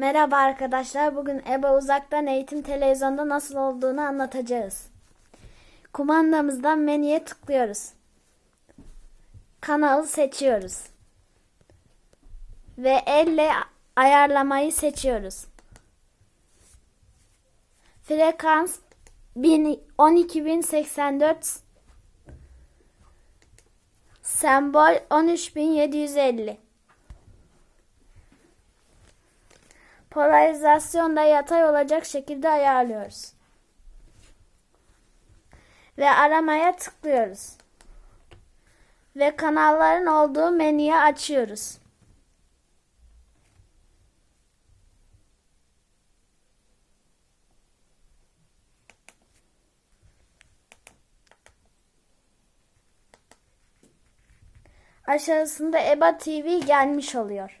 Merhaba arkadaşlar. Bugün EBA uzaktan eğitim televizyonda nasıl olduğunu anlatacağız. Kumandamızdan menüye tıklıyoruz. Kanalı seçiyoruz. Ve elle ayarlamayı seçiyoruz. Frekans 1000 12084 Sembol 13750 Polarizasyon da yatay olacak şekilde ayarlıyoruz. Ve aramaya tıklıyoruz. Ve kanalların olduğu menüyü açıyoruz. Aşağısında EBA TV gelmiş oluyor.